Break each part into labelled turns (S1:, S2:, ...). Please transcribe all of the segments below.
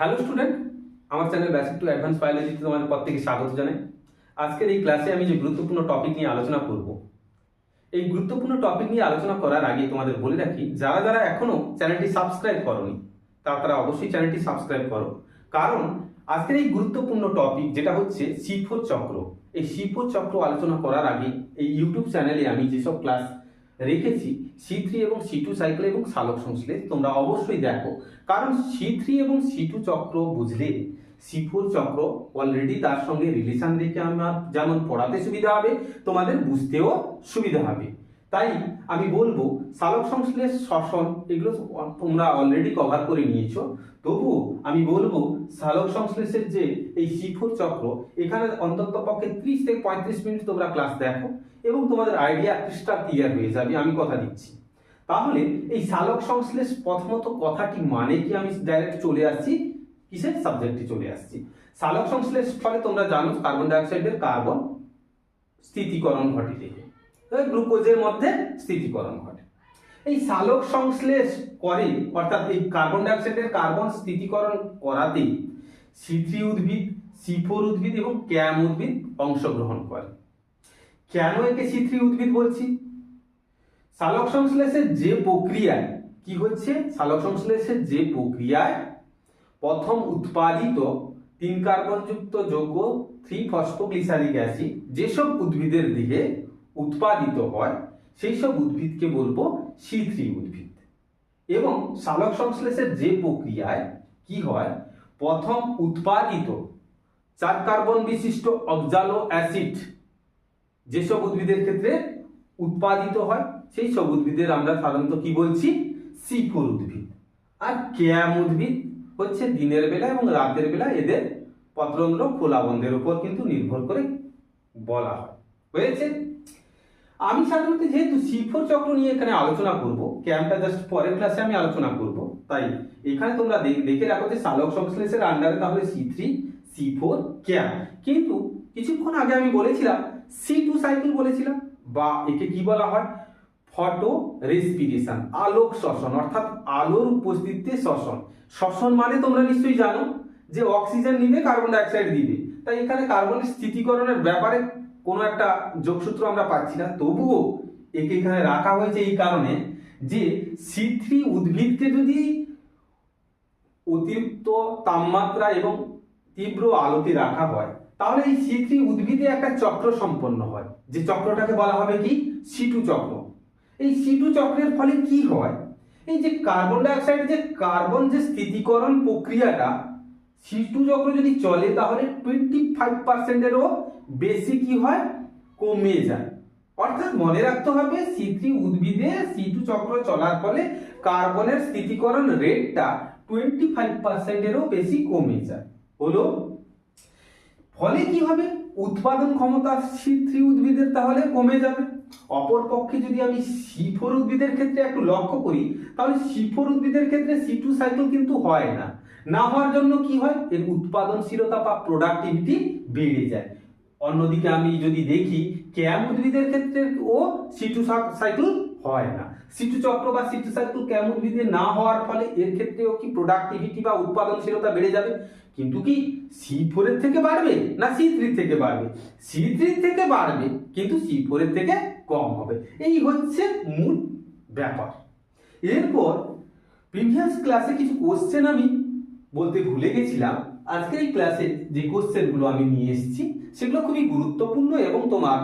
S1: Hello student আমার channel basic to advance বায়োলজিতে তোমাদের প্রত্যেকে স্বাগত জানাই। আজকের এই ক্লাসে আমি যে গুরুত্বপূর্ণ টপিক নিয়ে আলোচনা করব, এই গুরুত্বপূর্ণ টপিক নিয়ে আলোচনা করার আগে তোমাদের বলে রাখি, যারা যারা এখনও চ্যানেলটি সাবস্ক্রাইব করনি, তারা তারা অবশ্যই চ্যানেলটি সাবস্ক্রাইব করো। কারণ আজকের এই গুরুত্বপূর্ণ টপিক যেটা হচ্ছে শিফো চক্র। এই শিফো চক্র আলোচনা করার আগে এই ইউটিউব চ্যানেলে আমি যেসব ক্লাস রেখেছি। সি থ্রি এবং সি টু সাইকেল এবং সালোক সংশ্লেষ তোমরা অবশ্যই দেখো। কারণ সি থ্রি এবং সি টু চক্র বুঝলে সি ফোর চক্র অলরেডি তার সঙ্গে রিলেশন রেখে আমার যেমন পড়াতে সুবিধা হবে, তোমাদের বুঝতেও সুবিধা হবে। তাই আমি বলব সালোক সংশ্লেষ, শ্বসন এগুলো তোমরা অলরেডি কভার করে নিয়েছো। তবু আমি বলব সালোক সংশ্লেষের যে এই সি ফোর চক্র, এখানে অন্তত পক্ষে ত্রিশ থেকে পঁয়ত্রিশ মিনিট তোমরা ক্লাস দেখো। এবং তোমাদের আইডিয়া ক্রিস্টাল ক্লিয়ার হয়ে যাবে, আমি কথা দিচ্ছি। তাহলে এই সালোক সংশ্লেষ প্রথমত কথাটি মানে কি? আমি ডাইরেক্ট চলে আসছি, কিসের সাবজেক্টে চলে আসছি? সালোক সংশ্লেষ ফলে তোমরা জানো কার্বন ডাইঅক্সাইডের কার্বন স্থিতিকরণ ঘটে। থেকে গ্লুকোজের মধ্যে স্থিতিকরণ ঘটে। এই সালোক সংশ্লেষ করে, অর্থাৎ এই কার্বন ডাইঅক্সাইডের কার্বন স্থিতিকরণ করাতেই সি থ্রি উদ্ভিদ সি ফোর উদ্ভিদ এবং ক্যাম উদ্ভিদ অংশগ্রহণ করে। কেন একে থ্রি উদ্ভিদ বলছি? সালোক সংশ্লেষের যে প্রক্রিয়ায়, কি হচ্ছে? সালোক সংশ্লেষের যে প্রক্রিয়ায় প্রথম উৎপাদিত তিন কার্বনযুক্ত যৌগ থ্রি ফসফোগ্লিসারিক অ্যাসিড যেসব উদ্ভিদের দিকে উৎপাদিত হয় সেই সব উদ্ভিদকে বলব সি থ্রি উদ্ভিদ। এবং সালোক সংশ্লেষের যে প্রক্রিয়ায় কি হয়? প্রথম উৎপাদিত চার কার্বন বিশিষ্ট অবজালো অ্যাসিড যেসব উদ্ভিদের ক্ষেত্রে উৎপাদিত হয় সেই সব উদ্ভিদের আমরা সাধারণত কি বলছি? সিফোর উদ্ভিদ। আর ক্যাম উদ্ভিদ হচ্ছে দিনের বেলা এবং রাতের বেলা এদের পত্রন্ধ্র খোলা বন্ধের উপর কিন্তু নির্ভর করে বলা হয়। হয়েছে? আমি সাধারণত যেহেতু সিফোর চক্র নিয়ে এখানে আলোচনা করব ক্যাম্পটা জাস্ট পরের ক্লাসে আমি আলোচনা করব, তাই এখানে তোমরা দেখে রাখো যে সালোক সংশ্লেষের আন্ডারে তাহলে সি থ্রি, সি ফোর ক্যাম্প কিন্তু কিছুক্ষণ আগে আমি বলেছিলাম সি টু সাইকেল বলেছিলাম, বা একে কি বলা হয়? ফটো রেসপিরেশন আলোক শ্বসন, অর্থাৎ আলোর উপস্থিতিতে শ্বসন। শ্বসন মানে তোমরা নিশ্চয়ই জানো যে অক্সিজেন নিবে কার্বন ডাইঅক্সাইড দিবে। তাই এখানে কার্বনের স্থিতিকরণের ব্যাপারে কোনো একটা যোগসূত্র আমরা পাচ্ছি না। তবুও একে এখানে রাখা হয়েছে এই কারণে যে সি থ্রি উদ্ভিদকে যদি অতিরিক্ত তাপমাত্রা এবং তীব্র আলোতে রাখা হয় তাহলে এই সি থ্রি উদ্ভিদে একটা চক্র সম্পন্ন হয়। যে চক্রটাকে বলা হবে কি? সিটু চক্র। এই সিটু চক্রের ফলে কি হয়? এই যে কার্বন ডাইঅক্সাইড যে কার্বন যে স্থিতিকরণ প্রক্রিয়াটা সিটু চক্র যদি চলে, তাহলে টোয়েন্টি ফাইভ পার্সেন্টেরও বেশি কি হয়? কমে যায়। অর্থাৎ মনে রাখতে হবে, সি থ্রি উদ্ভিদে সি টু চক্র চলার ফলে কার্বনের স্থিতিকরণ রেটটা টোয়েন্টি ফাইভ পার্সেন্টেরও বেশি কমে যায়। হলো ফলে কি হবে? উৎপাদন ক্ষমতা সি থ্রি উদ্ভিদের তাহলে কমে যাবে। অপর পক্ষে যদি আমি সি ফোর উদ্ভিদের ক্ষেত্রে একটু লক্ষ্য করি, তাহলে সি ফোর উদ্ভিদের ক্ষেত্রে সি টু সাইকেল কিন্তু হয় না। না হওয়ার জন্য কি হয়? এর উৎপাদনশীলতা বা প্রোডাক্টিভিটি বেড়ে যায়। অন্যদিকে আমি যদি দেখি, ক্যাম উদ্ভিদের ক্ষেত্রে ও সিটু সাইকেল হয় না। সিটু চক্র বা সিটু সাইকেল ক্যাম উদ্ভিদে না হওয়ার ফলে এর ক্ষেত্রেও কি প্রোডাক্টিভিটি বা উৎপাদনশীলতা বেড়ে যাবে? কিন্তু কি সি ফোরের থেকে বাড়বে না সি থ্রি থেকে বাড়বে? সি থ্রি থেকে বাড়বে, কিন্তু সি ফোরের থেকে কম হবে। এই হচ্ছে মূল ব্যাপার। এরপর প্রিভিয়াস ক্লাসে কিছু কোশ্চেন আমি বলতে ভুলে গেছিলাম। আজকের এই ক্লাসে যে কোশ্চেনগুলো আমি নিয়ে এসেছি, সেগুলো খুবই গুরুত্বপূর্ণ এবং তোমার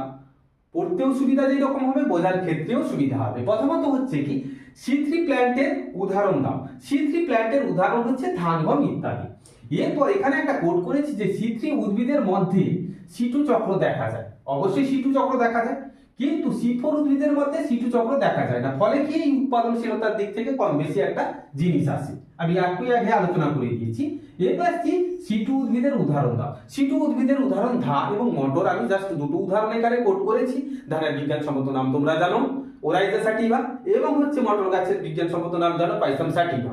S1: পড়তেও সুবিধা যেরকম হবে, বোঝার ক্ষেত্রেও সুবিধা হবে। প্রথমত হচ্ছে কি সি থ্রি প্ল্যান্টের উদাহরণ দাও। সি থ্রি প্ল্যান্টের উদাহরণ হচ্ছে ধান গম ইত্যাদি। এরপর এখানে একটা কোড করেছি যে সি থ্রি উদ্ভিদের মধ্যে সি টু চক্র দেখা যায়। অবশ্যই সি টু চক্র দেখা যায়, কিন্তু সি ফোর উদ্ভিদের মধ্যে সি টু চক্র দেখা যায় না। ফলে কি এই উৎপাদনশীলতার দিক থেকে কম বেশি একটা জিনিস আসে? আমি একটু আগে আলোচনা করে দিয়েছি। এরপর আসছি সিটু উদ্ভিদের উদাহরণ দাও। সিটু উদ্ভিদের উদাহরণ ধান এবং মটর আমি জাস্ট দুটো উদাহরণ এখানে কোট করেছি। ধানের বিজ্ঞানসম্মত নাম তোমরা জানো, ওরাইজা সাটিভা এবং হচ্ছে মটর গাছের বিজ্ঞানসম্মত নাম জানো পাইসাম সাটিভা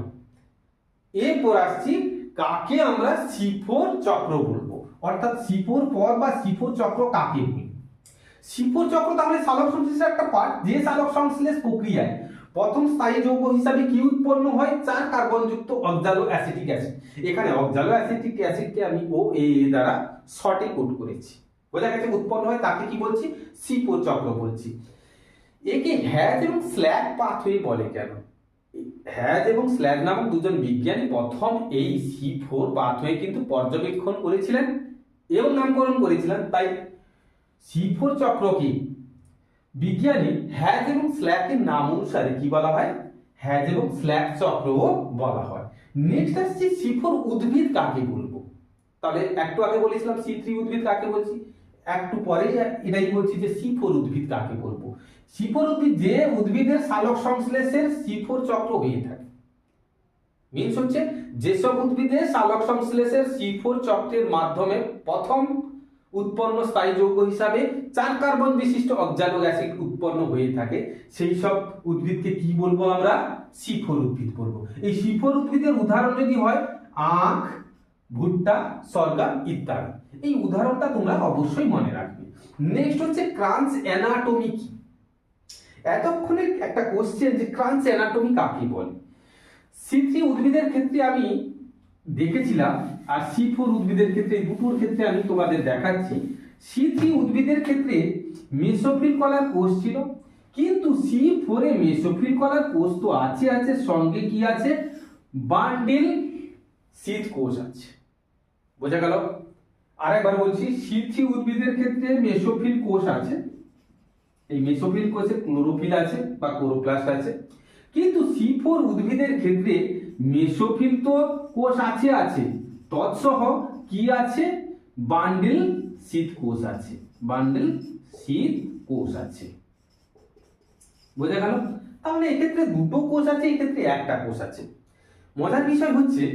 S1: এরপর আসছি কাকে আমরা সিফোর চক্র বলব? অর্থাৎ সিফোর পর বা সিফোর চক্র কাকে বলি সিফোর চক্র তাহলে সালোক সংশ্লেষের একটা পার্ট যে সালোক সংশ্লেষ প্রক্রিয়ায় প্রথম স্থায়ী যৌগ হিসাবে কি উৎপন্ন হয়? চার কার্বনযুক্ত অক্সালো অ্যাসিটিক অ্যাসিড। এখানে অক্সালো অ্যাসিটিক অ্যাসিডকে আমি ও এ দ্বারা শর্টে কোট করেছি। বোঝা গেছে উৎপন্ন হয় তাকে কি বলছি? সিপো চক্র বলছি। একে হ্যাজ এবং স্ল্যাগ পাথওয়ে বলে কেন? হ্যাজ এবং স্ল্যাগ নামক দুজন বিজ্ঞানী প্রথম এই সি ফোর পাথওয়ে কিন্তু পর্যবেক্ষণ করেছিলেন এবং নামকরণ করেছিলেন। তাই সি ফোর চক্র কি? বিজ্ঞানী হ্যাজ এবং স্ল্যাকের নাম অনুসারে কি বলা হয়? হ্যাজ এবং স্ল্যাক চক্রও বলা হয়। নেক্সট আসছে সি ফোর উদ্ভিদ কাকে বলব? তাহলে একটু আগে বলেছিলাম সি থ্রি উদ্ভিদ কাকে বলছি? একটু পরে এটাই বলছি যে সি ফোর উদ্ভিদ কাকে বলব? ফোর উদ্ভিদ যে উদ্ভিদের সালোক সংশ্লেষের সি ফোর চক্র হয়ে থাকে। মিনস হচ্ছে যেসব উদ্ভিদে সালোক সংশ্লেষের সি ফোর চক্রের মাধ্যমে প্রথম উৎপন্ন স্থায়ী যৌগ হিসাবে চার কার্বন বিশিষ্ট অক্সালো অ্যাসিড উৎপন্ন হয়ে থাকে, সেই সব উদ্ভিদকে কি বলব আমরা? সি ফোর উদ্ভিদ বলব। এই সি ফোর উদ্ভিদের উদাহরণ যদি হয়, আখ, ভুট্টা, সরগা ইত্যাদি। এই উদাহরণটা তোমরা অবশ্যই মনে রাখবে। নেক্সট হচ্ছে ক্রান্স অ্যানাটমি কি এতক্ষণে একটা কোশ্চেন যে ক্রান্স অ্যানাটমি কাকে বলে? সি থ্রি উদ্ভিদের ক্ষেত্রে আমি দেখেছিলাম, আর সি ফোর উদ্ভিদের ক্ষেত্রে দুটোর ক্ষেত্রে আমি তোমাদের দেখাচ্ছি। সি থ্রি উদ্ভিদের ক্ষেত্রে মেসোফিল কলার কোষ ছিল, কিন্তু সি ফোরে মেসোফিল কলার কোষ তো আছে আছে, সঙ্গে কি আছে? বান্ডেল শীত কোষ আছে। বোঝা গেল? আরেকবার বলছি থ্রি উদ্ভিদের ক্ষেত্রে মেসোফিল কোষ আছে এই মেসোফিল কোষে ক্লোরোফিল আছে বা ক্লোরোপ্লাস্ট আছে। কিন্তু সি ফোর উদ্ভিদের ক্ষেত্রে মেসোফিল তো কোষ আছে আছে। তৎসহ কি আছে? বান্ডেল শীত কোষ আছে। বান্ডেল শীত কোষ আছে। বোঝা গেল? তাহলে এক্ষেত্রে দুটো কোষ আছে, এক্ষেত্রে একটা কোষ আছে। মজার বিষয় হচ্ছে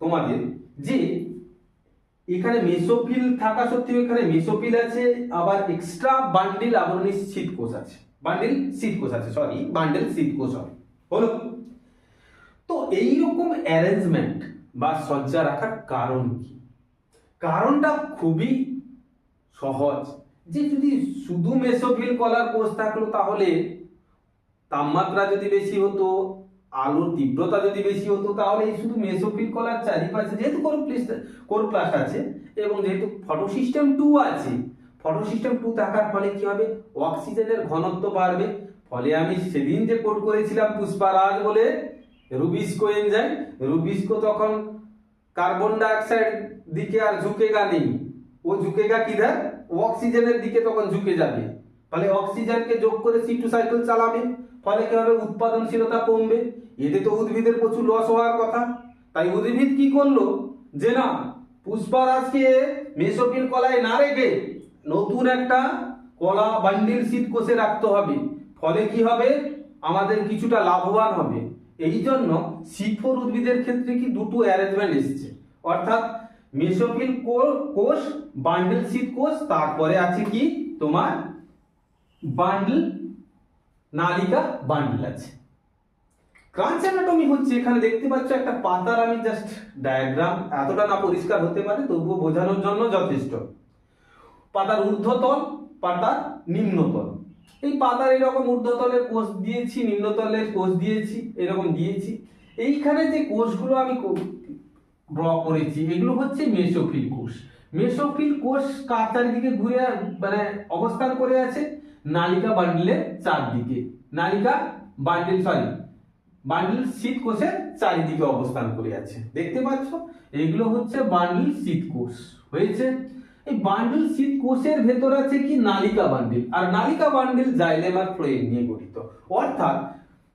S1: তোমাদের যে এখানে মেসোফিল থাকা সত্ত্বেও এখানে মেসোফিল আছে, আবার এক্সট্রা বান্ডিল আবরণী শীত কোষ আছে। বান্ডিল শীত কোষ আছে সরি বান্ডিল শীত কোষ হবে। হলো তো এইরকম অ্যারেঞ্জমেন্ট বা সজ্জা রাখার কারণ কি? কারণটা খুবই সহজ। যে যদি শুধু মেসোফিল কলার কোষ থাকল তাহলে তাপমাত্রা যদি বেশি হতো আলোর তীব্রতা যদি বেশি হতো, তাহলে এই শুধু মেসোফিল কলার চারিপাশে, যেহেতু কোরোপ্লাস্ট আছে, এবং যেহেতু ফটো সিস্টেম টু আছে ফটো সিস্টেম টু থাকার ফলে কি হবে? অক্সিজেনের ঘনত্ব বাড়বে। ফলে আমি সেদিন যে কোড করেছিলাম পুষ্পারাজ বলে, রুবিস্কো এনজাইম রুবিস্কো তখন কার্বন ডাইঅক্সাইড দিকে আর ঝুঁকেগা নেই। ও ঝুঁকেগা কিধার? অক্সিজেনের দিকে তখন ঝুঁকে যাবে। ফলে অক্সিজেনকে যোগ করে সি টু সাইকেল চালাবে। ফলে কি হবে? উৎপাদনশীলতা কমবে। এতে তো উদ্ভিদের প্রচুর লস হওয়ার কথা। তাই উদ্ভিদ কি করল? যে না পুষ্পারাজকে মেসোফিল কলায় না রেখে নতুন একটা কলা বান্ডিল শীত কোষে রাখতে হবে। ফলে কি হবে? আমাদের কিছুটা লাভবান হবে। এই জন্য সিফোর উদ্ভিদের ক্ষেত্রে কি দুটো অ্যারেঞ্জমেন্ট এসছে। অর্থাৎ মেসোফিল কোষ বান্ডেল শীত কোষ, তারপরে আছে কি? তোমার বান্ডল নালিকা বান্ডিল আছে। ক্রাঞ্চ অ্যানাটমি হচ্ছে, এখানে দেখতে পাচ্ছ একটা পাতার, আমি জাস্ট ডায়াগ্রাম এতটা না পরিষ্কার হতে পারে, তবুও বোঝানোর জন্য যথেষ্ট। পাতার ঊর্ধ্বতল, পাতার নিম্নতল। এই পাতার এরকম ঊর্ধ্বতলের কোষ দিয়েছি, নিম্নতলের কোষ দিয়েছি, এরকম দিয়েছি। এইখানে যে কোষগুলো আমি ড্র করেছি, এগুলো হচ্ছে মেসোফিল কোষ। মেসোফিল কোষ কার চারিদিকে ঘুরে মানে অবস্থান করে আছে? নালিকা বান্ডিলের চারদিকে। নালিকা বান্ডেল সরি বান্ডিল শীত কোষের চারিদিকে অবস্থান করে আছে। দেখতে পাচ্ছ? এগুলো হচ্ছে বান্ডিল শীত কোষ। হয়েছে? এই বান্ডিল শীত কোষের ভেতর আছে কি? নালিকা বান্ডিল। আর নালিকা বান্ডিল জাইলেম আর নিয়ে গঠিত। অর্থাৎ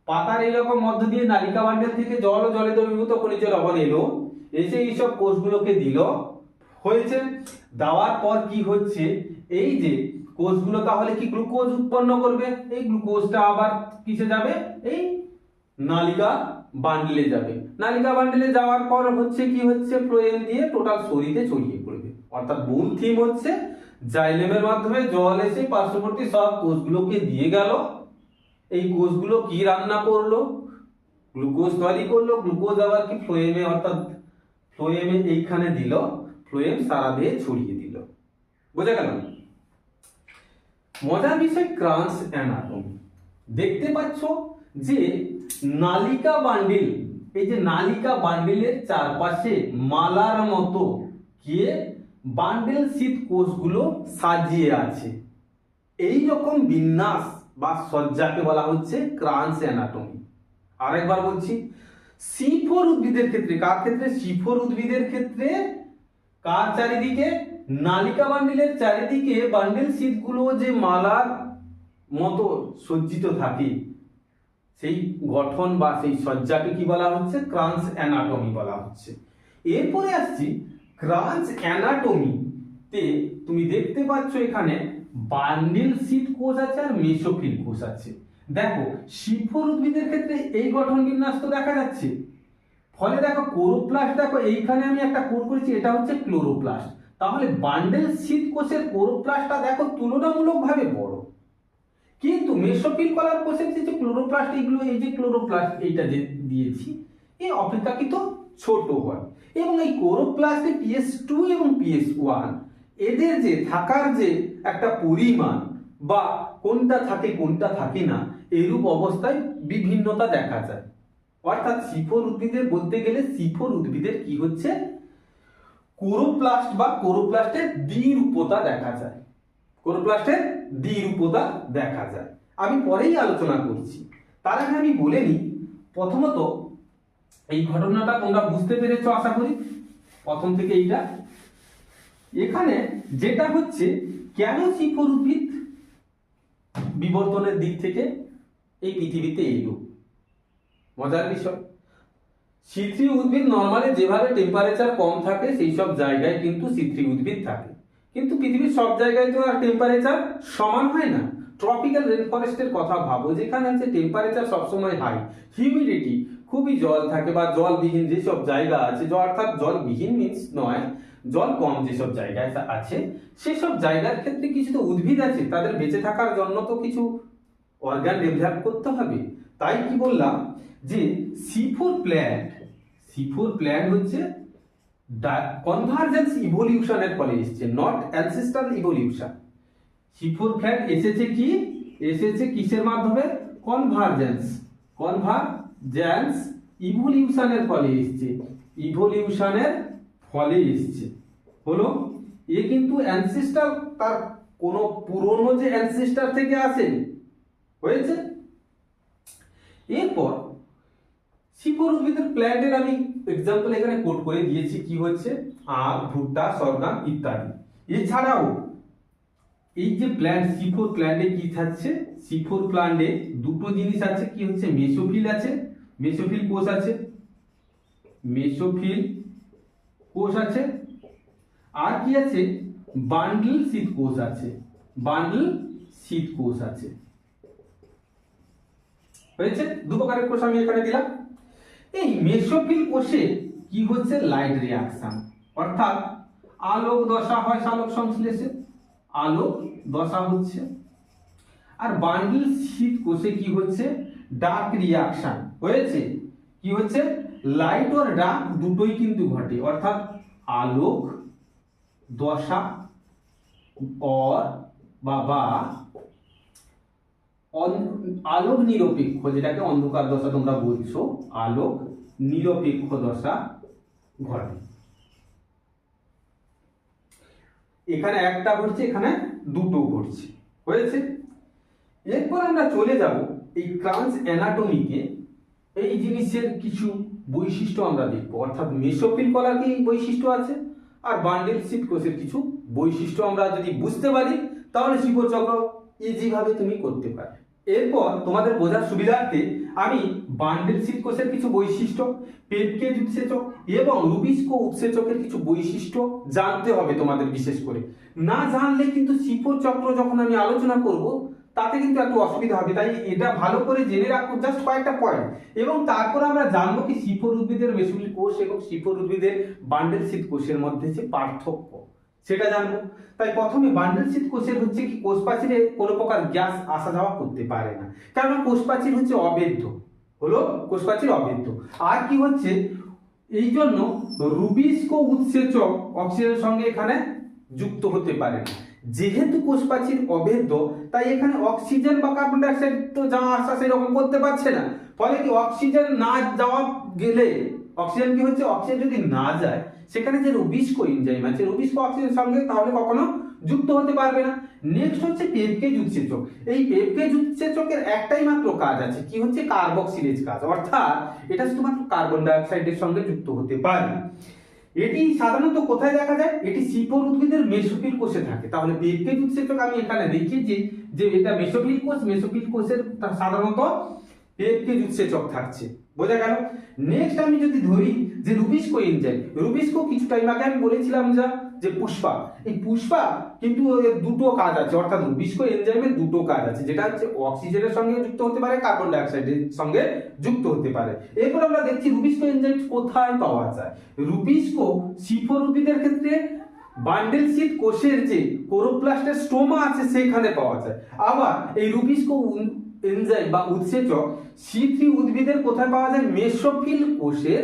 S1: পাতার এরকম মধ্য দিয়ে নালিকা বান্ডিল থেকে জল ও জলে দ্রবীভূত খনিজ লবণ এলো, এসে এইসব কোষগুলোকে দিল। হয়েছে? দেওয়ার পর কি হচ্ছে? এই যে কোষগুলো তাহলে কি গ্লুকোজ উৎপন্ন করবে? এই গ্লুকোজটা আবার কিসে যাবে? এই নালিকা বান্ডেলে যাবে। নালিকা বান্ডেলে যাওয়ার পর হচ্ছে কি হচ্ছে? ফ্লোয়েম দিয়ে টোটাল শরীরে ছড়িয়ে পড়বে। অর্থাৎ মূল থিম হচ্ছে জাইলেমের মাধ্যমে জল এসে পার্শ্ববর্তী সব কোষগুলোকে দিয়ে গেল। এই কোষগুলো কি রান্না করল? গ্লুকোজ তৈরি করল। গ্লুকোজ আবার কি ফ্লোয়েমে, অর্থাৎ ফ্লোয়েমে এইখানে দিল। ফ্লোয়েম সারা দিয়ে ছড়িয়ে দিল। বোঝা গেল? মজার বিষয় ক্রান্স অ্যানাটমি। দেখতে পাচ্ছ যে নালিকা বান্ডিল, এই যে নালিকা বান্ডিলের চারপাশে মালার মতো কে বান্ডেল শীত কোষগুলো সাজিয়ে আছে। এই রকম বিন্যাস বা সজ্জাকে বলা হচ্ছে ক্রান্স অ্যানাটমি। আরেকবার বলছি সিফোর উদ্ভিদের ক্ষেত্রে, কার ক্ষেত্রে? সিফোর উদ্ভিদের ক্ষেত্রে কার চারিদিকে? নালিকা বান্ডিলের চারিদিকে বান্ডেল শীতগুলো যে মালার মতো সজ্জিত থাকে, সেই গঠন বা সেই সজ্জাকে কি বলা হচ্ছে? ক্রান্স অ্যানাটমি বলা হচ্ছে। এরপরে আসছি ক্রান্স অ্যানাটমি তে তুমি দেখতে পাচ্ছ এখানে বান্ডিল শীত কোষ আছে আর মেসোফিল কোষ আছে। দেখো শিফর উদ্ভিদের ক্ষেত্রে এই গঠন বিন্যাস তো দেখা যাচ্ছে। ফলে দেখো, ক্লোরোপ্লাস্ট, দেখো, এইখানে আমি একটা কোর করেছি, এটা হচ্ছে ক্লোরোপ্লাস্ট। তাহলে বান্ডেল শীত কোষের ক্লোরোপ্লাস্টটা দেখো তুলনামূলকভাবে বড়। কিন্তু মেসোফিল কলার কোষের যে ক্লোরোপ্লাস্ট, এইগুলো এই যে ক্লোরোপ্লাস্ট এইটা যে দিয়েছি এই অপেক্ষাকৃত ছোট হয়। এবং এই ক্লোরোপ্লাস্টে পিএস টু এবং পিএস ওয়ান এদের যে থাকার যে একটা পরিমাণ বা কোনটা থাকে কোনটা থাকে না, এরূপ অবস্থায় বিভিন্নতা দেখা যায়। অর্থাৎ সিফোর উদ্ভিদের বলতে গেলে সিফোর উদ্ভিদের কি হচ্ছে? কোরোপ্লাস্ট বা কোরোপ্লাস্টের দ্বিরূপতা দেখা যায়। কোরোপ্লাস্টের দ্বিরূপতা দেখা যায়। আমি পরেই আলোচনা করছি। তার আগে আমি বলে নিই, প্রথমত এই ঘটনাটা তোমরা বুঝতে পেরেছ, আশা করি? প্রথম থেকে এইটা। এখানে যেটা হচ্ছে, কেন উদ্ভিদ বিবর্তনের দিক থেকে এই পৃথিবীতে এলো? মজার বিষয়। শীতৃ উদ্ভিদ নর্মালি যেভাবে টেম্পারেচার কম থাকে, সেই সব জায়গায় কিন্তু শীতৃ উদ্ভিদ থাকে। কিন্তু পৃথিবীর সব জায়গায় তো আর টেম্পারেচার সমান হয় না। ট্রপিক্যাল রেন ফরেস্টের কথা ভাবো, যেখানে আছে টেম্পারেচার সবসময় হাই হিউমিডিটি খুবই জল থাকে বা জলবিহীন যেসব জায়গা আছে অর্থাৎ জলবিহীন মিন্স নয়, জল কম যেসব জায়গায় আছে, সেসব জায়গার ক্ষেত্রে কিছু তো উদ্ভিদ আছে, তাদের বেঁচে থাকার জন্য তো কিছু অর্গান ডেভেলপ করতে হবে। তাই কি বললাম যে C four plant C four plan হচ্ছে কনভার্জেন্স ইভলিউশনের ফলে এসছে not ancestral evolution C four plant এসেছে কি? এসেছে কিসের মাধ্যমে? কনভার্জেন্স কনভার্জেন্স ইভলিউশনের ফলে এসছে। ইভলিউশনের ফলে এসছে। হলো, এ কিন্তু অ্যানসেস্টার তার কোনো পুরনো যে অ্যানসেস্টার থেকে আসেনি, হয়েছে? এরপর শিকড় উদ্ভিদের প্ল্যান্টের আমি এক্সাম্পল এখানে কোট করে দিয়েছি, কি হচ্ছে? আখ ভুট্টা সরগাম ইত্যাদি। এছাড়াও, এই যে প্ল্যান্ট সিফোর প্ল্যান্টে কি থাকছে? সিফোর প্ল্যান্টে দুটো জিনিস আছে, কি হচ্ছে? মেসোফিল আছে। মেসোফিল কোষ আছে। মেসোফিল কোষ আছে। আর কি আছে? বান্ডল শীত কোষ আছে। বান্ডল শীত কোষ আছে। হয়েছে? দু প্রকারের কোষ আমি এখানে দিলাম। এই মেসোফিল কোষে কি হচ্ছে? Light reaction. অর্থাৎ আলোক দশা হয় সালোক সংশ্লেষে। আলোক দশা হচ্ছে। আর বান্ডল শীত কোষে কি হচ্ছে? Dark reaction. হয়েছে? কি হচ্ছে? লাইট আর ডার্ক দুটোই কিন্তু ঘটে। অর্থাৎ আলোক দশা অর বা আলোক নিরপেক্ষ, যেটাকে অন্ধকার দশা তোমরা বলছো, আলোক নিরপেক্ষ দশা ঘটে। এখানে একটা ঘটছে, এখানে দুটো ঘটছে। হয়েছে? এরপর আমরা চলে যাব এই ক্রান্স অ্যানাটমিকে এই জিনিসের কিছু বৈশিষ্ট্য আমরা দেখব। অর্থাৎ মেসোফিল কলার কি বৈশিষ্ট্য আছে? আর বান্ডেল সিট কোষের কিছু বৈশিষ্ট্য আমরা যদি বুঝতে পারি, তাহলে শিবচক্র ইজিভাবে তুমি করতে পারবে। এরপর তোমাদের বোঝার সুবিধার্থে আমি বান্ডেল সিট কোষের কিছু বৈশিষ্ট্য পেপকেজ উৎসেচক এবং রুবিস্কো উৎসেচকের কিছু বৈশিষ্ট্য জানতে হবে তোমাদের বিশেষ করে। না জানলে কিন্তু শিপর চক্র যখন আমি আলোচনা করব, তাতে কিন্তু একটু অসুবিধা হবে। তাই এটা ভালো করে জেনে রাখো জাস্ট কয়েকটা পয়েন্ট এবং তারপর আমরা জানব কি শিপর উদ্ভিদের মেসুলি কোষ এবং শিপর উদ্ভিদের বান্ডেল শীত কোষের মধ্যে যে পার্থক্য, সেটা জানব। তাই প্রথমে বান্ডেল শীত কোষের হচ্ছে কি কোষ প্রাচীরে কোনো প্রকার গ্যাস আসা যাওয়া করতে পারে না। কারণ কোষ প্রাচীর হচ্ছে অবেদ্য। হলো কোষ প্রাচীর অবেদ্য আর কি হচ্ছে? এই জন্য রুবিস্কো উৎসেচক অক্সিজেনের সঙ্গে এখানে যুক্ত হতে পারে। যেহেতু কোষ প্রাচীর অভেদ্য তাই এখানে অক্সিজেন বা কার্বন ডাইঅক্সাইড তো যাওয়া আসা সেরকম করতে পারছে না। ফলে কি অক্সিজেন না যাওয়া গেলে, অক্সিজেন কি হচ্ছে? অক্সিজেন যদি না যায়, সেখানে যে রুবিস্কো এনজাইম আছে, রুবিস্কো অক্সিজেন সঙ্গে তাহলে কখনো যুক্ত হতে পারবে না। নেক্সট হচ্ছে পেপকেজ উৎসেচক এই পেপকেজ উৎসেচকের একটাই মাত্র কাজ আছে, কি হচ্ছে? কার্বক্সিলেজ কাজ। অর্থাৎ এটা শুধুমাত্র কার্বন ডাইঅক্সাইডের সঙ্গে যুক্ত হতে পারে। এটি সাধারণত কোথায় দেখা যায়? এটি শিপর উদ্ভিদের মেসোফিল কোষে থাকে। তাহলে পেপকেজ উৎসেচক আমি এখানে দেখিয়েছি যে এটা মেসোফিল কোষ, মেসোফিল কোষের সাধারণত পেপকেজ উৎসেচক থাকছে। বোঝা গেল? নেক্সট আমি যদি ধরি যে রুবিস্কো এনজাইম। রুবিস্কো কিছু টাইম আগে আমি বলেছিলাম যা যে পুষ্পা। এই পুষ্পা কিন্তু দুটো কাজ আছে, অর্থাৎ রুবিস্কো এনজাইমের দুটো কাজ আছে, যেটা হচ্ছে অক্সিজেনের সঙ্গে যুক্ত হতে পারে, কার্বন ডাইঅক্সাইডের সঙ্গে যুক্ত হতে পারে। এরপর আমরা দেখছি রুবিস্কো এনজাইম কোথায় পাওয়া যায়? রুবিস্কো সিফোর উদ্ভিদের ক্ষেত্রে বান্ডেল সিট কোষের যে কোরোপ্লাস্টের স্টোমা আছে, সেখানে পাওয়া যায়। আবার এই রুবিস্কো এনজাইম বা উৎসেচক সি থ্রি উদ্ভিদের কোথায় পাওয়া যায়? মেসোফিল কোষের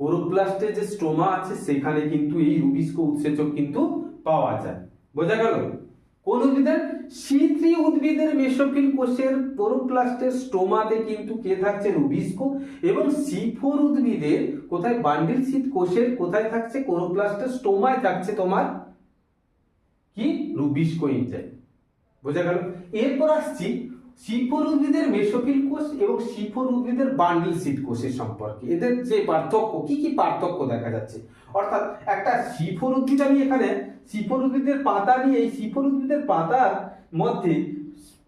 S1: কোরোপ্লাস্টের যে স্টোমা আছে, সেখানে কিন্তু এই রুবিস্কো উৎসেচক কিন্তু পাওয়া যায়। বোঝা গেল? কোন উদ্ভিদের? সি থ্রি উদ্ভিদের মেসোফিল কোষের কোরোপ্লাস্টের স্টোমাতে কিন্তু কে থাকছে? রুবিস্কো। এবং সি ফোর উদ্ভিদের কোথায়? বান্ডিল শীত কোষের কোথায় থাকছে? কোরোপ্লাস্টের স্টোমায় থাকছে তোমার কি? রুবিস্কো এনজাইম বোঝা গেল? এরপর আসছি শিফর উদ্ভিদের মেসোফিল কোষ এবং শিফর উদ্ভিদের বান্ডিল সিট কোষের সম্পর্কে। এদের যে পার্থক্য, কি কি পার্থক্য দেখা যাচ্ছে? অর্থাৎ একটা শিফর উদ্ভিদ আমি এখানে শিফর উদ্ভিদের পাতা নিয়ে, এই শিফর উদ্ভিদের পাতার মধ্যে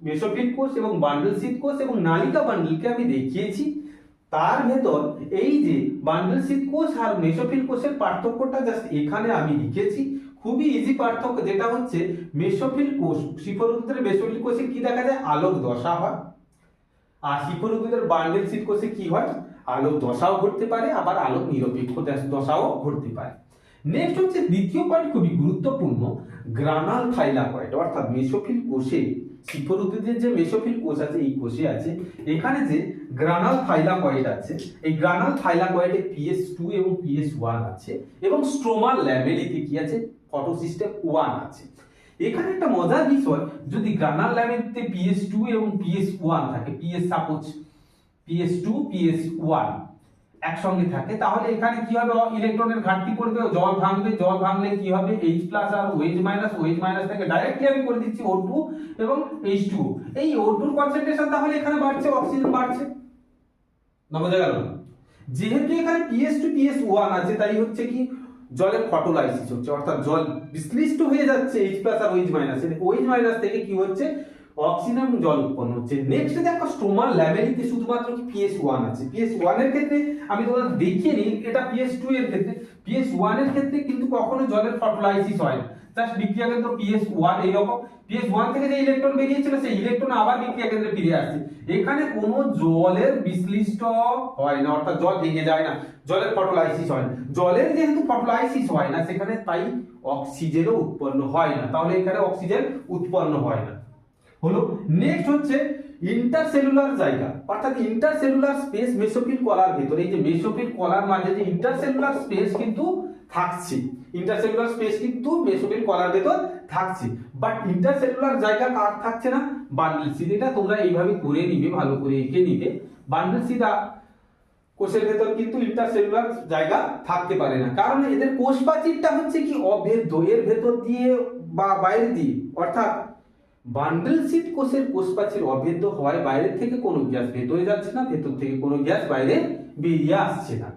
S1: মেসোফিল কোষ এবং বান্ডেল সিট কোষ এবং নালিকা বান্ডেলকে আমি দেখিয়েছি। তার ভেতর এই যে বান্ডেল সিট কোষ আর মেসোফিল কোষের পার্থক্যটা জাস্ট এখানে আমি লিখেছি। খুবই ইজি পার্থক্য। যেটা হচ্ছে, মেসোফিল কোষ শিফর মেসোফিল কোষে কি দেখা যায়? আলোক দশা হয়। আর শিফর উদ্ভিদের বান্ডেল সিট কোষে কি হয়? আলোক দশাও ঘটতে পারে, আবার আলোক নিরপেক্ষ দশ- দশাও ঘটতে পারে। নেক্সট হচ্ছে, দ্বিতীয় পয়েন্ট খুবই গুরুত্বপূর্ণ গ্রানাল থাইলাকয়েড অর্থাৎ মেসোফিল কোষে শিফর উদ্ভিদের যে মেসোফিল কোষ আছে, এই কোষে আছে, এখানে যে গ্রানাল থাইলাকয়েড আছে, এই গ্রানাল থাইলাকয়েডে পিএস টু এবং পিএস ওয়ান আছে, এবং স্ট্রোমাল ল্যাবেলিতে কি আছে? ফটোসিস্টেম ওয়ান আছে। এখানে একটা মজার বিষয় যদি গ্রানাল ল্যামেলিতে পিএস টু এবং পিএস ওয়ান থাকে PS suppose PS two PS one একসঙ্গে থাকে তাহলে এখানে কি হবে? ইলেকট্রনের ঘাটতি পড়বে জল ভাঙবে জল ভাঙলে কি হবে? এইচ প্লাস আর ওএইচ মাইনাস ওএইচ মাইনাস থেকে ডাইরেক্টলি আমি করে দিচ্ছি ও টু এবং এইচ টু এই ও টুর কনসেন্ট্রেশন তাহলে এখানে বাড়ছে অক্সিজেন বাড়ছে। না বোঝা গেল। যেহেতু এখানে পিএস টু পিএস ওয়ান আছে তাই হচ্ছে কি? জলের ফটোলাইসিস হচ্ছে অর্থাৎ জল বিশ্লিষ্ট হয়ে যাচ্ছে এইচ প্লাস আর ওইচ মাইনাস ওইচ মাইনাস থেকে কি হচ্ছে? অক্সিজেন জল উৎপন্ন হচ্ছে। নেক্সট দেখো স্টোমাল ল্যামেলিতে শুধুমাত্র কি পিএস ওয়ান আছে। পিএস ওয়ানের ক্ষেত্রে আমি তোমাদের দেখিয়ে নিই এটা পিএস টু এর ক্ষেত্রে। পিএস ওয়ানের ক্ষেত্রে কিন্তু কখনো জলের ফটোলাইসিস হয় না। জাস্ট বিক্রিয়া কেন্দ্র পিএস ওয়ান এইরকম পিএস ওয়ান থেকে যে ইলেকট্রন বেরিয়েছিল, সেই ইলেকট্রন আবার বিক্রিয়া কেন্দ্রে ফিরে আসছে। এখানে কোনো জলের বিশ্লিষ্ট হয় না, অর্থাৎ জল ভেঙে যায় না, জলের ফটোলাইসিস হয় জলের যেহেতু ফটোলাইসিস হয় না, সেখানে তাই অক্সিজেনও উৎপন্ন হয় না। তাহলে এখানে অক্সিজেন উৎপন্ন হয় না। হলো নেক্সট হচ্ছে ইন্টারসেলুলার জায়গা। অর্থাৎ ইন্টারসেলুলার স্পেস মেসোফিল কলার ভেতরে। এই যে মেসোফিল কলার মাঝে যে ইন্টারসেলুলার স্পেস কিন্তু থাকছে। ইন্টারসেলুলার স্পেস কিন্তু মেসোফিল কলার ভেতর থাকছে। বাট ইন্টারসেলুলার জায়গা কার থাকছে না? বান্ডেল সিড এটা তোমরা এইভাবে করে নিবে, ভালো করে এঁকে নিবে। বান্ডেল সিড কোষের ভেতর কিন্তু ইন্টারসেলুলার জায়গা থাকতে পারে না। কারণ এদের কোষ প্রাচীরটা হচ্ছে কি অভেদ্য। এর ভেতর দিয়ে বা বাইরে দিয়ে, অর্থাৎ বান্ডেল সিট কোষের কোষ প্রাচীর অভেদ্য হওয়ায় বাইরের থেকে কোনো গ্যাস ভেতরে যাচ্ছে না, ভেতর থেকে কোনো গ্যাস বাইরে বেরিয়ে আসছে না।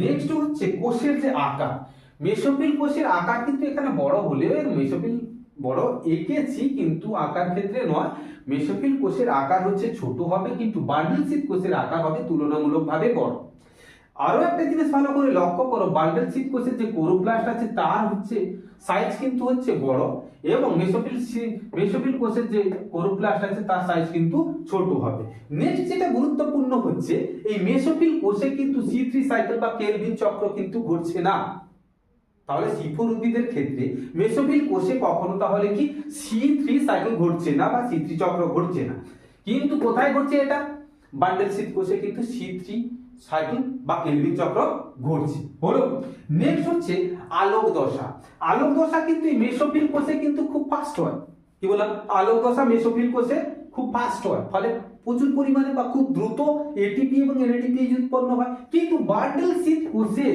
S1: নেক্সট হচ্ছে কোষের যে আকার। মেসোফিল কোষের আকার কিন্তু এখানে বড় হলেও এর মেসোফিল বড় এঁকেছি কিন্তু আকার ক্ষেত্রে নয়। মেসোফিল কোষের আকার হচ্ছে ছোট হবে কিন্তু বান্ডেল সিট কোষের আকার হবে তুলনামূলকভাবে বড়। আরও একটা জিনিস ভালো করে লক্ষ্য করো বান্ডেল সিট কোষের যে কোরোপ্লাস্ট আছে তার হচ্ছে সাইজ কিন্তু হচ্ছে বড় এবং মেসোফিল সি- মেসোফিল কোষের যে কোরোপ্লাস্ট আছে তার সাইজ কিন্তু ছোট হবে। নেক্সট যেটা গুরুত্বপূর্ণ হচ্ছে, এই মেসোফিল কোষে কিন্তু সি থ্রি সাইকেল বা কেলভিন চক্র কিন্তু ঘটছে না। তাহলে সিফোর উদ্ভিদের ক্ষেত্রে মেসোফিল কোষে কখনো তাহলে কি সি থ্রি সাইকেল ঘটছে না বা সি থ্রি চক্র ঘটছে না। কিন্তু কোথায় ঘটছে এটা? বান্ডেল সিট কোষে কিন্তু সি থ্রি সাইকেল বা কেলভিন চক্র ঘটছে। হলো নেক্সট হচ্ছে আলোক দশা। আলোক দশা কিন্তু মেসোফিল কোষে কিন্তু খুব ফাস্ট হয়। কি বললাম? আলোক দশা মেসোফিল কোষে খুব ফাস্ট হয়। ফলে প্রচুর পরিমাণে বা খুব দ্রুত এটিপি এবং এনএডিপি উৎপন্ন হয়। কিন্তু বান্ডেল শীত কোষে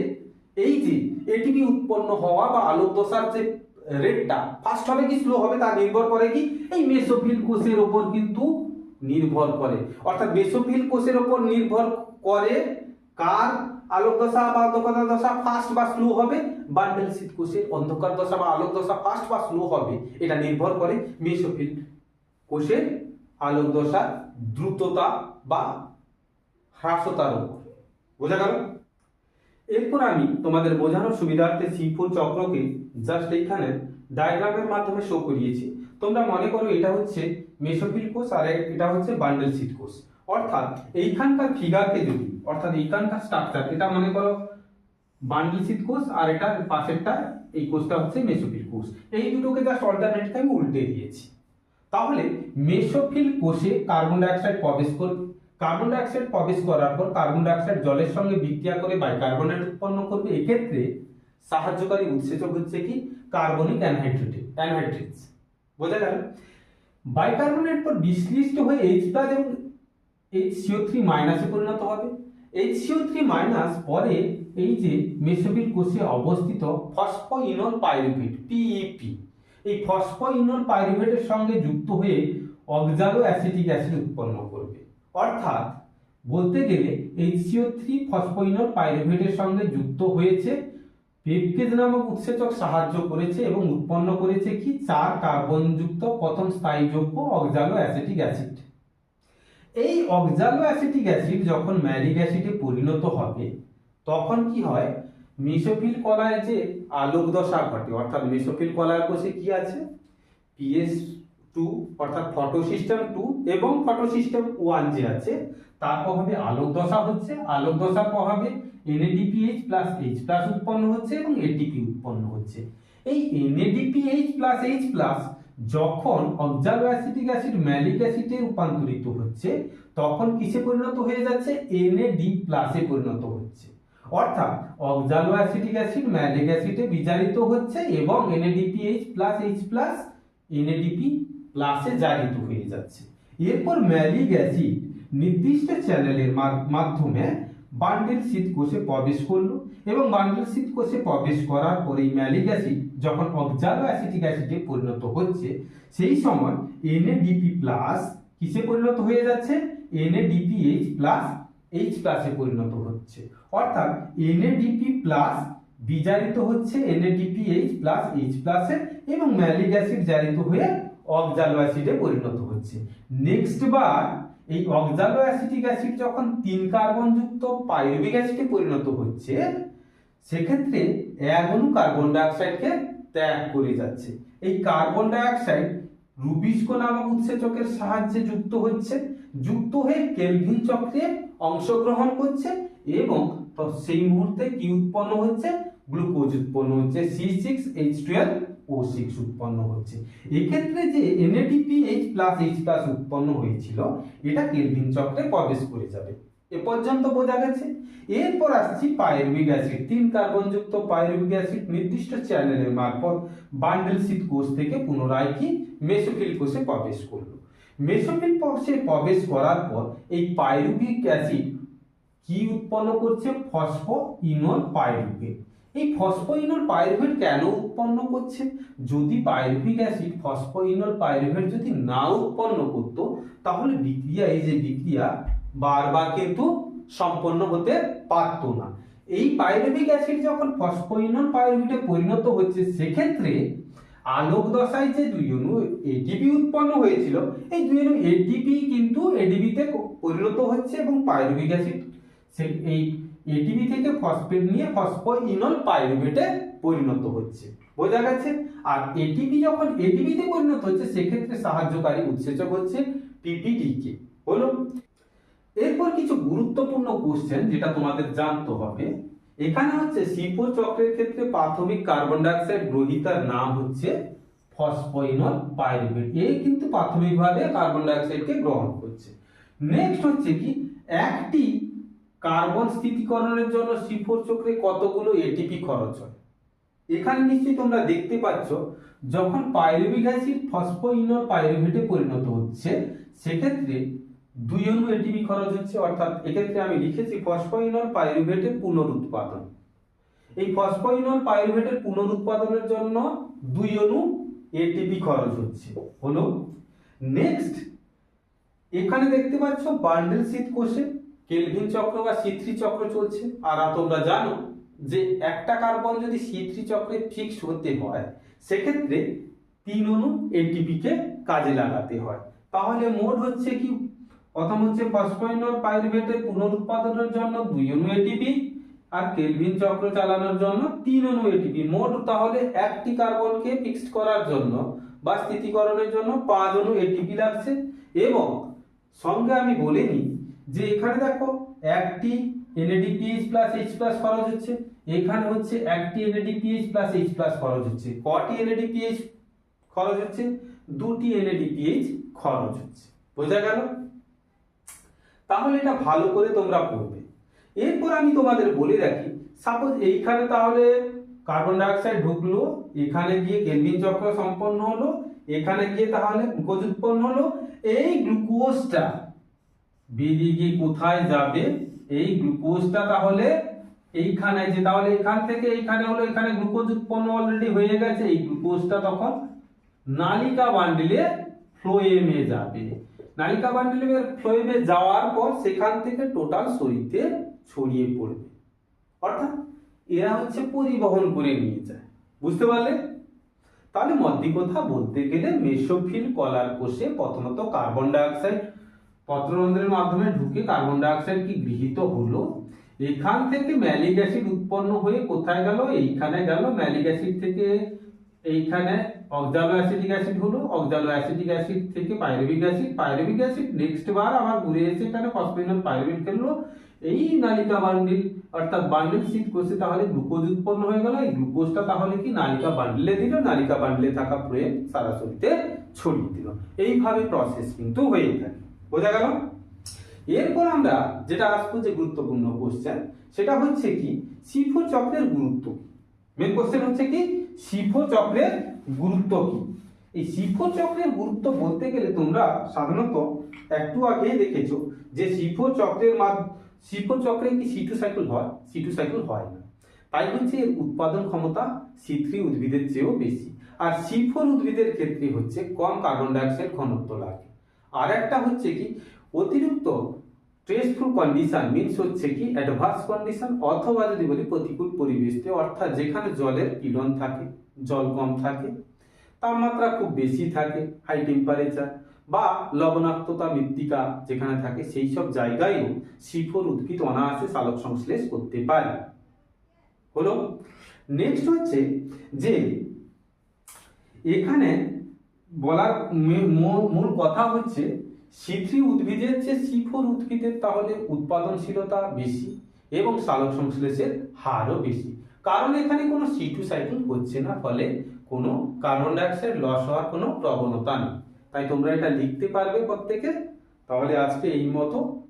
S1: এই যে এটিপি উৎপন্ন হওয়া বা আলোক দশার যে রেটটা ফাস্ট হবে কি স্লো হবে, তা নির্ভর করে কি? এই মেসোফিল কোষের ওপর কিন্তু নির্ভর করে। অর্থাৎ মেসোফিল কোষের ওপর নির্ভর করে কার আলোক দশা বা অন্ধকার দশা ফাস্ট বা স্লো হবে, বান্ডেল শীত কোষের অন্ধকার দশা বা আলোক দশা ফাস্ট বা স্লো হবে। এটা নির্ভর করে মেসোফিল কোষের আলোক দশা দ্রুততা বা হ্রাসতার উপর। বোঝা গেল? এরপর আমি তোমাদের বোঝানোর সুবিধার্থে সিফোর চক্রকে জাস্ট এইখানে ডায়াগ্রামের মাধ্যমে শো করিয়েছি। তোমরা মনে করো এটা হচ্ছে মেসোফিল কোষ আর এটা হচ্ছে বান্ডেল শীত কোষ। অর্থাৎ এইখানকার ফিগারকে যদি, অর্থাৎ এইখানকার স্ট্রাকচার এটা মনে করো বান্ডেল শীত কোষ আর এটার পাশেরটা এই কোষটা হচ্ছে মেসোফিল কোষ। এই দুটোকে জাস্ট অল্টারনেটকে আমি উল্টে দিয়েছি। তাহলে মেসোফিল কোষে কার্বন ডাইঅক্সাইড প্রবেশ করবে কার্বন ডাইঅক্সাইড প্রবেশ করার পর কার্বন ডাইঅক্সাইড জলের সঙ্গে বিক্রিয়া করে বাইকার্বনেট উৎপন্ন করবে, এক্ষেত্রে সাহায্যকারী উৎসেচক হচ্ছে কি? কার্বনিক অ্যানহাইড্রেট অ্যানহাইড্রেটস বোঝা গেল? বাইকার্বনেট পর বিশ্লিষ্ট হয়ে এইচ প্লাস এবং এইচ সিও থ্রি মাইনাসে পরিণত হবে। এইচ সিও থ্রি মাইনাস পরে এই যে মেসোফিল কোষে অবস্থিত ফসফোইনল পাইরুভেট পিইপি এই ফসফোইনল পাইরুভেটের সঙ্গে যুক্ত হয়ে অক্সালো অ্যাসিটিক অ্যাসিড উৎপন্ন করবে। অর্থাৎ বলতে গেলে এইচসিও থ্রি ফসফোইনল পাইরুভেটের সঙ্গে যুক্ত হয়েছে পেপকেজ নামক উৎসেচক সাহায্য করেছে এবং উৎপন্ন করেছে কি? চার কার্বনযুক্ত প্রথম স্থায়ী যৌগ অক্সালো অ্যাসিটিক অ্যাসিড এই অক্সালো অ্যাসিটিক অ্যাসিড যখন ম্যালিক অ্যাসিডে পরিণত হবে, তখন কি হয়? মেসোফিল কলায় যে আলোক দশা ঘটে, অর্থাৎ মেসোফিল কলার কোষে কি আছে? পিএস টু অর্থাৎ ফটো সিস্টেম টু এবং ফটো সিস্টেম ওয়ান যে আছে, তার প্রভাবে আলোক দশা হচ্ছে, আলোক দশার প্রভাবে এনএডিপিএইচ প্লাস এইচ প্লাস উৎপন্ন হচ্ছে এবং এটিপি উৎপন্ন হচ্ছে। এই এনএডিপিএইচ প্লাস এইচ প্লাস যখন অক্সালো অ্যাসিটিক অ্যাসিড ম্যালিক অ্যাসিডে রূপান্তরিত হচ্ছে, তখন কিসে পরিণত হয়ে যাচ্ছে? এনএডি প্লাসে পরিণত হচ্ছে। অর্থাৎ অক্সালো অ্যাসিটিক অ্যাসিড ম্যালিক অ্যাসিডে বিজারিত হচ্ছে এবং NADPH plus H plus NADP প্লাসে জারিত হয়ে যাচ্ছে। এরপর ম্যালিক অ্যাসিড নির্দিষ্ট চ্যানেলের মাধ্যমে বান্ডেল শীত কোষে প্রবেশ করল এবং বান্ডেল শীত কোষে প্রবেশ করার পরে ম্যালিক অ্যাসিড যখন অক্সালো অ্যাসিটিক অ্যাসিডে পরিণত হচ্ছে, সেই সময় এনএডিপি প্লাস কিসে পরিণত হয়ে যাচ্ছে? এনএডিপিএইচ প্লাস এইচ প্লাসে পরিণত হচ্ছে। অর্থাৎ এনএডিপি প্লাস বিজারিত হচ্ছে এনএডিপিএইচ প্লাস এইচ প্লাসে এবং ম্যালিক অ্যাসিড জারিত হয়ে অক্সালো অ্যাসিডে পরিণত হচ্ছে। নেক্সট বার এই অক্সালো অ্যাসিটিক অ্যাসিড যখন তিন কার্বন যুক্ত পাইরুভিক অ্যাসিডে পরিণত হচ্ছে, সেক্ষেত্রে এক কার্বন ডাইঅক্সাইডকে ত্যাগ করে যাচ্ছে। এই কার্বন ডাইঅক্সাইড রুবিস্কো নামক উৎসেচকের সাহায্যে যুক্ত হচ্ছে। যুক্ত হয়ে কেলভিন চক্রে অংশগ্রহণ করছে এবং সেই মুহূর্তে কি উৎপন্ন হচ্ছে? গ্লুকোজ উৎপন্ন হচ্ছে। C six H twelve O six উৎপন্ন হচ্ছে। এক্ষেত্রে যে NADP H plus H plus উৎপন্ন হয়েছিল, এটা কেলভিন চক্রে প্রবেশ করে যাবে। এ পর্যন্ত বোঝা গেছে। এরপর আসছি পাইরুবিক অ্যাসিড। তিন কার্বনযুক্ত পাইরুবিক অ্যাসিড নির্দিষ্ট চ্যানেলের মারফত বান্ডেল শীত কোষ থেকে পুনরায় কি মেসোফিল কোষে প্রবেশ করল। মেসোফিল কোষে প্রবেশ করার পর এই পাইরুবিক অ্যাসিড কি উৎপন্ন করছে? Phosphoenol pyruvate. এই ফসফোইনল পাইরুভেট কেন উৎপন্ন করছে? যদি পাইরুভিক অ্যাসিড ফসফোইনল পাইরুভেট যদি না উৎপন্ন করত, তাহলে বিক্রিয়া, এই যে বিক্রিয়া, বারবার কিন্তু সম্পন্ন হতে পারত না। এই পাইরুভিক অ্যাসিড যখন ফসফোইনল পাইরুভেটে পরিণত হচ্ছে, সেক্ষেত্রে আলোক দশায় যে দুই অণু এটিপি উৎপন্ন হয়েছিল, এই দুই অণু এটিপি কিন্তু এডিবিতে পরিণত হচ্ছে এবং পাইরুভিক অ্যাসিড সে এই এটিপি থেকে ফসফেট নিয়ে ফসফোইনল পাইরুভেটে পরিণত হচ্ছে। বোঝা গেছে? আর এটিপি যখন এটিপিতে পরিণত হচ্ছে, সেক্ষেত্রে সাহায্যকারী উৎসেচক হচ্ছে পিপিডিকে হলো এরপর কিছু গুরুত্বপূর্ণ কোশ্চেন যেটা তোমাদের জানতে হবে। এখানে হচ্ছে সিপো চক্রের ক্ষেত্রে প্রাথমিক কার্বন ডাইঅক্সাইড গ্রহিতার নাম হচ্ছে ফসফোইনল পাইরুভেট এই কিন্তু প্রাথমিকভাবে কার্বন ডাইঅক্সাইডকে গ্রহণ করছে। নেক্সট হচ্ছে কি? একটি কার্বন স্থিতিকরণের জন্য সিফোর চক্রে কতগুলো এটিপি খরচ হয়? এখানে নিশ্চয়ই তোমরা দেখতে পাচ্ছ, যখন পাইরুভিক অ্যাসিড ফসফোইনল পাইরুভেটে পরিণত হচ্ছে, সেক্ষেত্রে দুই অণু এটিপি খরচ হচ্ছে, অর্থাৎ এক্ষেত্রে আমি লিখেছি ফসফোইনল পাইরুভেটের পুনরুৎপাদন। এই ফসফোইনল পাইরুভেটের পুনরুৎপাদনের জন্য দুই অণু এটিপি খরচ হচ্ছে। হলো নেক্সট এখানে দেখতে পাচ্ছ বান্ডেল শীত কোষে কেলভিন চক্র বা সিথ্রি চক্র চলছে। আর তোমরা জানো যে একটা কার্বন যদি সিথ্রি চক্রে ফিক্স হতে হয়, সেক্ষেত্রে তিন অণু এটিপি কে কাজে লাগাতে হয়। তাহলে মোট হচ্ছে কি? প্রথম হচ্ছে ফসফোইনল পাইরুভেটের পুনরুৎপাদনের জন্য দুই অণু এটিপি আর কেলভিন চক্র চালানোর জন্য তিন অণু এটিপি মোট তাহলে একটি কার্বনকে ফিক্সড করার জন্য বা স্থিতিকরণের জন্য পাঁচ অণু এটিপি লাগছে। এবং সঙ্গে আমি বলে নিই যে এখানে দেখো একটি এনএডিপিএইচ প্লাস এইচ প্লাস খরচ হচ্ছে। এখানে হচ্ছে একটি এনএডিপিএইচ প্লাস এইচ প্লাস খরচ হচ্ছে। কটি এনএডিপিএইচ খরচ হচ্ছে, দুটি এনএডিপিএইচ খরচ হচ্ছে। বোঝা গেল? তাহলে এটা ভালো করে তোমরা পড়বে। এরপর আমি তোমাদের বলে রাখি সাপোজ এইখানে তাহলে কার্বন ডাইঅক্সাইড ঢুকলো, এখানে গিয়ে কেলভিন চক্র সম্পন্ন হলো, এখানে গিয়ে তাহলে গ্লুকোজ উৎপন্ন হলো। এই গ্লুকোজটা গিয়ে কোথায় যাবে? এই গ্লুকোজটা তাহলে এইখানে যে তাহলে এখান থেকে এইখানে হলো, এখানে গ্লুকোজ উৎপন্ন অলরেডি হয়ে গেছে। এই গ্লুকোজটা তখন নালিকা বান্ডিলে ফ্লোয়েমে যাবে। নালিকা বান্ডিলের ফ্লোয়েমে যাওয়ার পর সেখান থেকে টোটাল শরীরে ছড়িয়ে পড়বে। অর্থাৎ এরা হচ্ছে পরিবহন করে নিয়ে যায়। বুঝতে পারলে? তাহলে মধ্যে কথা বলতে গেলে মেসোফিল কলার কোষে প্রথমত কার্বন ডাইঅক্সাইড পত্ররন্ধ্রের মাধ্যমে ঢুকে কার্বন ডাইঅক্সাইড কি গৃহীত হলো? এখান থেকে ম্যালিক অ্যাসিড উৎপন্ন হয়ে কোথায় গেল? এইখানে গেল। ম্যালিক অ্যাসিড থেকে এইখানে অক্সালো অ্যাসিটিক অ্যাসিড হলো। অক্সালো অ্যাসিটিক অ্যাসিড থেকে pyruvic acid pyruvic acid next বার আবার ঘুরে এসে এখানে ফসফেনল পাইরুভিক খেললো এই নালিকা বান্ডিল অর্থাৎ বান্ডিল সিট কোষে তাহলে গ্লুকোজ উৎপন্ন হয়ে গেল। এই গ্লুকোজটা তাহলে কি? নালিকা বান্ডিলে দিল। নালিকা বান্ডিলে থাকা ফ্লোয়েম সারা শরীরে ছড়িয়ে দিল। এইভাবে প্রসেস কিন্তু হয়ে থাকে। বোঝা গেল? এরপর আমরা যেটা আসব যে গুরুত্বপূর্ণ কোশ্চেন সেটা হচ্ছে কি? সিফো চক্রের গুরুত্ব। মেন কোশ্চেন হচ্ছে কি? সিফো চক্রের গুরুত্ব কি? এই সিফো চক্রের গুরুত্ব বলতে গেলে তোমরা সাধারণত একটু আগেই দেখেছ যে সিফো চক্রের সিফো চক্রে কি সিটু সাইকেল হয়? সিটু সাইকেল হয় না। তাই হচ্ছে এর উৎপাদন ক্ষমতা সি উদ্ভিদের চেয়েও বেশি। আর সিফোর উদ্ভিদের ক্ষেত্রে হচ্ছে কম কার্বন ডাইঅক্সাইড ঘনত্ব লাগে। আর একটা হচ্ছে কি, অতিরিক্ত স্ট্রেসফুল কন্ডিশন মিনস হচ্ছে কি অ্যাডভার্স কন্ডিশন অথবা যদি বলি প্রতিকূল পরিবেশে অর্থাৎ যেখানে জলের পীড়ন থাকে, জল কম থাকে, তাপমাত্রা খুব বেশি থাকে হাই টেম্পারেচার বা লবণাক্ততা মৃত্তিকা যেখানে থাকে, সেই সব জায়গায়ও শিফোর উদ্ভিদ অনায়াসে সালোক সংশ্লেষ করতে পারে। হলো নেক্সট হচ্ছে যে, এখানে বলার মূল- কথা হচ্ছে সিথ্রি উদ্ভিদের চেয়ে সিফোর উদ্ভিদের তাহলে উৎপাদনশীলতা বেশি এবং সালক সংশ্লেষের হারও বেশি। কারণ এখানে কোনো সি টু সাইকেল হচ্ছে না, ফলে কোনো কার্বন ডাইঅক্সাইড লস হওয়ার কোনো প্রবণতা নেই। তাই তোমরা এটা লিখতে পারবে প্রত্যেকে। তাহলে আজকে এই মতো।